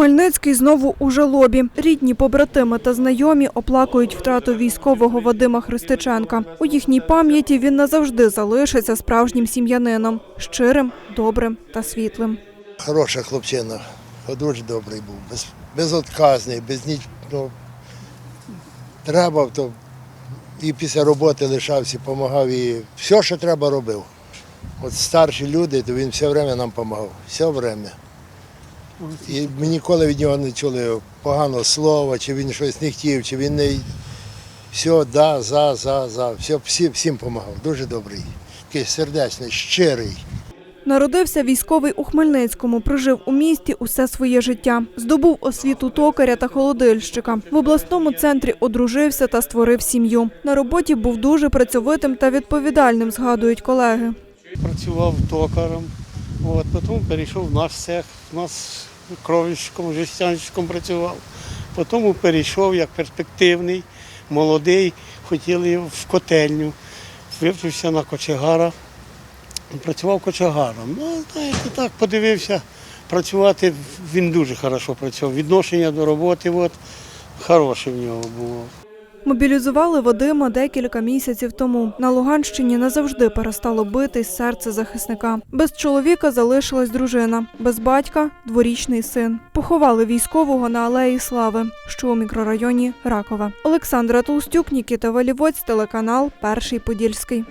Хмельницький знову у жалобі. Рідні побратими та знайомі оплакують втрату військового Вадима Христиченка. У їхній пам'яті він назавжди залишиться справжнім сім'янином, щирим, добрим та світлим. Хороша хлопчина, дуже добрий був, без, безотказний, без ніч. Ну, треба, то і після роботи лишався, допомагав, і все, що треба, робив. От старші люди, то він все время нам допомагав, все время. І ми ніколи від нього не чули поганого слова, чи він щось не хотів, чи він не. Все, да, за, за, за. Все, всі, всім допомагав. Дуже добрий, такий сердечний, щирий. Народився військовий у Хмельницькому, прожив у місті усе своє життя. Здобув освіту токаря та холодильщика. В обласному центрі одружився та створив сім'ю. На роботі був дуже працьовитим та відповідальним, згадують колеги. працював токарем, от, потім перейшов в наш цех, у нас кровільщиком, жестянщиком працював. Потім перейшов як перспективний, молодий, хотіли в котельню, вивчився на кочегара, працював кочегаром. Ну, знаєте, так подивився, працювати він дуже хорошо працював. Відношення до роботи от, хороше в нього було. Мобілізували Вадима декілька місяців тому. На Луганщині назавжди перестало битись серце захисника. Без чоловіка залишилась дружина, без батька дворічний син. Поховали військового на алеї Слави, що у мікрорайоні Ракова. Олександра Толстюк, Нікіта Валівоць, телеканал Перший Подільський.